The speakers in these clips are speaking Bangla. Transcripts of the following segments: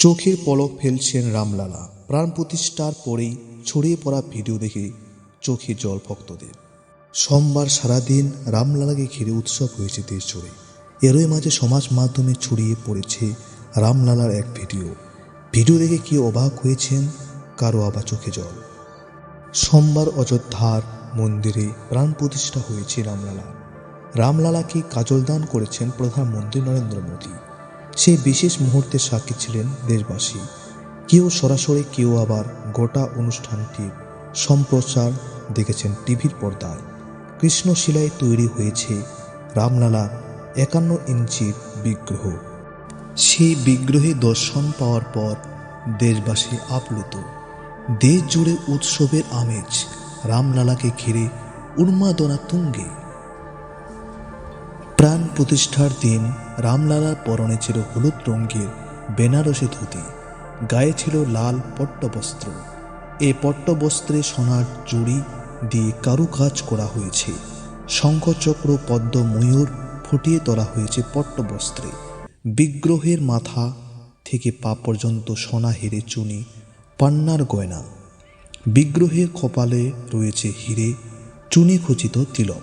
চোখের পলক ফেলছেন রামলালা। প্রাণ প্রতিষ্ঠার পরেই ছড়িয়ে পড়া ভিডিও দেখে চোখে জল ভক্তদের। সোমবার সারাদিন রামলালাকে ঘিরে উৎসব হয়েছে দেশ জুড়ে। এরই মাঝে সমাজ মাধ্যমে ছড়িয়ে পড়েছে রামলালার এক ভিডিও। ভিডিও দেখে কি অবাক হয়েছেন? কারও আবার চোখে জল। সোমবার অযোধ্যার মন্দিরে প্রাণ প্রতিষ্ঠা হয়েছে রামলালা। রামলালাকে কাজল দান করেছেন প্রধানমন্ত্রী নরেন্দ্র মোদী? সেই বিশেষ মুহূর্তে সাক্ষী ছিলেন দেশবাসী। কেউ সরাসরি, কেউ আবার গোটা অনুষ্ঠানটির সম্প্রচার দেখেছেন টিভির পর্দায়। কৃষ্ণশিলায় তৈরি হয়েছে রামলালার একান্ন ইঞ্চির বিগ্রহ। সেই বিগ্রহে দর্শন পাওয়ার পর দেশবাসী আপ্লুত। দেশ জুড়ে উৎসবের আমেজ রামলালাকে ঘিরে উন্মাদনা তুঙ্গে প্রাণ প্রতিষ্ঠার দিন রামলালার পরনে ছিল হলুদ রঙের বেনারসি ধুতি, গায়ে ছিল লাল পট্টবস্ত্র। এ পট্টবস্ত্রে সোনার জুড়ি দিয়ে কারুকাজ করা হয়েছে। শঙ্খচক্র পদ্ম ময়ূর ফুটিয়ে তোলা হয়েছে পট্টবস্ত্রে। বিগ্রহের মাথা থেকে পা পর্যন্ত সোনা হিরে চুনি পান্নার গয়না। বিগ্রহের কপালে রয়েছে হিরে, চুনি খচিত তিলক।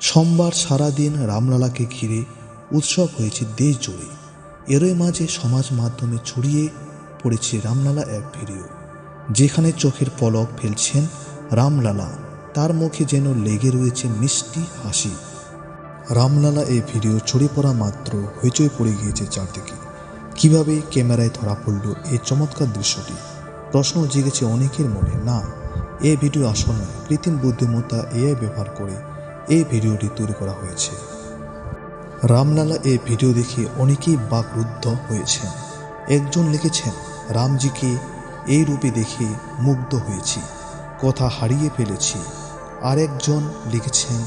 সোমবার সারাদিন রামলালাকে ঘিরে উৎসব হয়েছে দেশ জুড়ে এরই মাঝে সমাজ মাধ্যমে ছড়িয়ে পড়েছে রামলালা এক ভিডিও, যেখানে চোখের পলক ফেলছেন রামলালা। তার মুখে যেন লেগে রয়েছে মিষ্টি হাসি। রামলালা এই ভিডিও ছড়িয়ে পড়া মাত্র হইচই পড়ে গিয়েছে চারদিকে। কীভাবে ক্যামেরায় ধরা পড়ল এই চমৎকার দৃশ্যটি? প্রশ্ন জেগেছে অনেকের মনে। না, এই ভিডিও আসল নয়। কৃত্রিম বুদ্ধিমত্তা এআই ব্যবহার করে এই ভিডিওটি তৈরি করা হয়েছে। রামলালা এই ভিডিও দেখে অনেকেই বাকরুদ্ধ হয়েছেন একজন লিখেছেন, রামজিকে এই রূপে দেখে মুগ্ধ হয়েছি, কথা হারিয়ে ফেলেছি। আরেকজন লিখেছেন,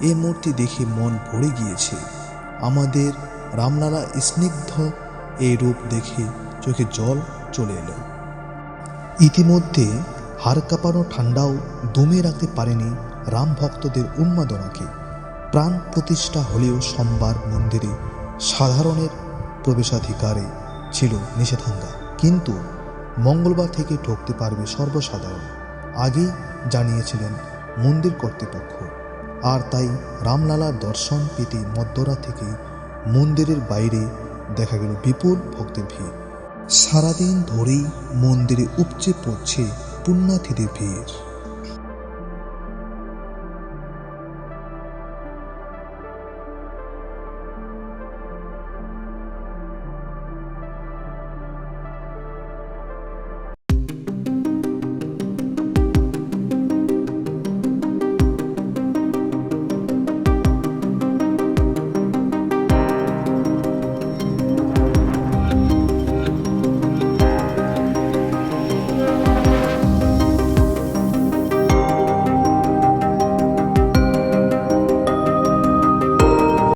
এ মূর্তি দেখে মন ভরে গিয়েছে। আমাদের রামলালা স্নিগ্ধ এই রূপ দেখে চোখে জল চলে এলো। ইতিমধ্যে হাড় কাঁপানো ঠান্ডাও দমে রাখতে পারেনি রাম ভক্তদের উন্মাদনাকে। প্রাণ প্রতিষ্ঠা হলেও সোমবার মন্দিরে সাধারণের প্রবেশাধিকারে ছিল নিষেধাজ্ঞা। কিন্তু মঙ্গলবার থেকে ঢুকতে পারবে সর্বসাধারণ। আগেই জানিয়েছিলেন মন্দির কর্তৃপক্ষ। আর তাই রামলালার দর্শন পেতে মধ্যরাত থেকে মন্দিরের বাইরে দেখা গেল বিপুল ভক্তের ভিড়। সারাদিন ধরেই মন্দিরে উপচে পড়ছে পুণ্যার্থীদের ভিড়।